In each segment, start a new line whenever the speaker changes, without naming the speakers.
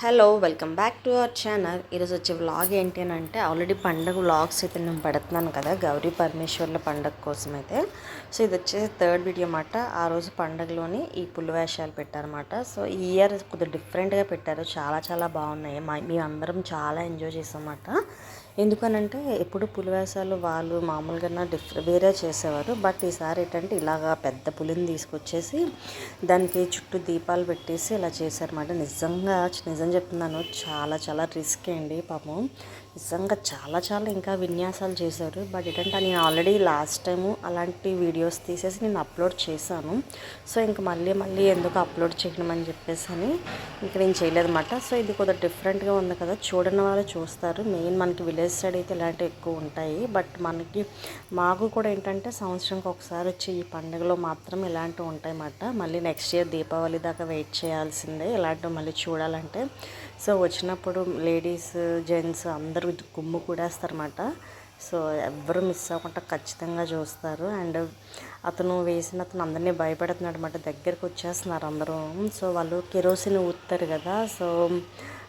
Hello welcome back to our channel. ఈరోజు వచ్చే vlog ఏంటి అని అంటే ఆల్రెడీ పండగ వ్లాగ్స్ అయితే నేను పెడుతున్నాను కదా గౌరీ పరమేశ్వర్ల పండగ కోసం అయితే సో ఇది వచ్చేసి థర్డ్ వీడియో అన్నమాట. ఆ రోజు పండగలోని ఈ పుల్లు వేషాలు పెట్టారన్నమాట. సో ఈ ఇయర్ కొద్దిగా డిఫరెంట్గా పెట్టారు. చాలా చాలా బాగున్నాయి. మా మేము అందరం చాలా ఎంజాయ్ చేసామన్నమాట. ఎందుకనంటే ఎప్పుడు పులివేసాలు వాళ్ళు మామూలుగా డిఫరె వేరే చేసేవారు. బట్ ఈసారి ఏంటంటే ఇలాగా పెద్ద పులిని తీసుకొచ్చేసి దానికి చుట్టూ దీపాలు పెట్టేసి ఇలా చేశారన్నమాట. నిజంగా నిజం చెప్తున్నాను చాలా చాలా రిస్క్ అండి పాపం. నిజంగా చాలా చాలా ఇంకా విన్యాసాలు చేశారు. బట్ ఏంటంటే నేను ఆల్రెడీ లాస్ట్ టైము అలాంటి వీడియోస్ తీసేసి నేను అప్లోడ్ చేశాను. సో ఇంకా మళ్ళీ మళ్ళీ ఎందుకు అప్లోడ్ చేయడం చెప్పేసి అని ఇంకా నేను చేయలేదన్నమాట. సో ఇది కొద్దిగా డిఫరెంట్గా ఉంది కదా చూడని వాళ్ళు చూస్తారు. మెయిన్ మనకి విలేజ్ సైడ్ అయితే ఇలాంటివి ఎక్కువ ఉంటాయి. బట్ మనకి మాకు కూడా ఏంటంటే సంవత్సరంకి ఒకసారి వచ్చి ఈ పండుగలో మాత్రం ఇలాంటివి ఉంటాయి అన్నమాట మళ్ళీ నెక్స్ట్ ఇయర్ దీపావళి దాకా వెయిట్ చేయాల్సిందే. ఇలాంటివి మళ్ళీ చూడాలంటే సో వచ్చినప్పుడు లేడీస్ జెంట్స్ అందరూ గుమ్ము కూడేస్తారన్నమాట. సో ఎవరు మిస్ అవ్వకుండా ఖచ్చితంగా చూస్తారు. అండ్ అతను వేసిన అతను అందరినీ భయపెడుతున్నాడు అనమాట దగ్గరికి వచ్చేస్తున్నారు అందరూ. సో వాళ్ళు కెరోసిన్ ఊతారు కదా సో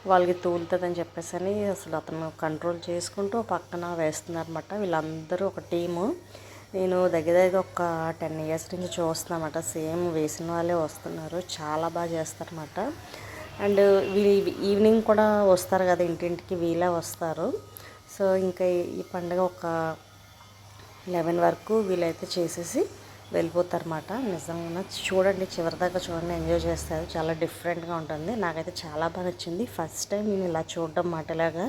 వాళ్ళకి తూలుతుందని చెప్పేసి అని అసలు అతను కంట్రోల్ చేసుకుంటూ పక్కన వేస్తున్నారన్నమాట. వీళ్ళందరూ ఒక టీము. నేను దగ్గర దగ్గర ఒక టెన్ ఇయర్స్ నుంచి చూస్తున్నానమాట సేమ్ వేసిన వాళ్ళే వస్తున్నారు. చాలా బాగా చేస్తారన్నమాట. అండ్ వీళ్ళు ఈవినింగ్ కూడా వస్తారు కదా ఇంటింటికి వీళ్ళే వస్తారు. సో ఇంకా ఈ పండుగ ఒక లెవెన్ వరకు వీళ్ళైతే చేసేసి వెళ్ళిపోతారన్నమాట. నిజంగా చూడండి చివరిదాకా చూడండి ఎంజాయ్ చేస్తారు. చాలా డిఫరెంట్గా ఉంటుంది. నాకైతే చాలా బాగా నచ్చింది. ఫస్ట్ టైం నేను ఇలా చూడడం మాట ఇలాగా.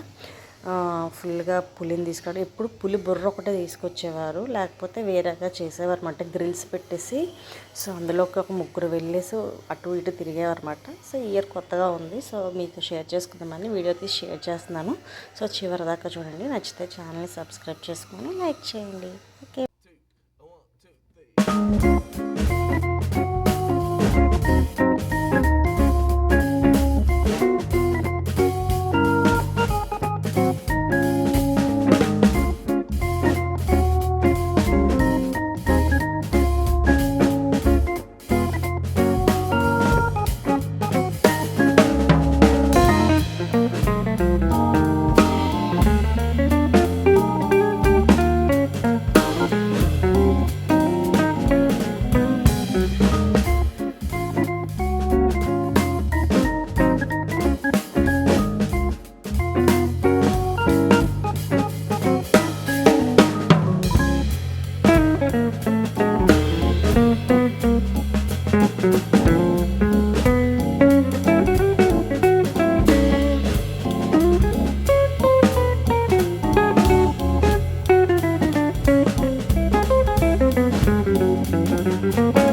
ఫుల్గా పులిని తీసుకురావడం. ఎప్పుడు పులి బుర్ర ఒకటే తీసుకొచ్చేవారు. లేకపోతే వేరేగా చేసేవారు అనమాట గ్రిల్స్ పెట్టేసి సో అందులోకి ఒక ముగ్గురు వెళ్ళేసి అటు ఇటు తిరిగేవారనమాట సో ఇయర్ కొత్తగా ఉంది. సో మీతో షేర్ చేసుకుందామని వీడియో తీసి షేర్ చేస్తున్నాను. సో చివరి దాకా చూడండి. నచ్చితే ఛానల్ని సబ్స్క్రైబ్ చేసుకొని లైక్ చేయండి. ఓకే. Thank you.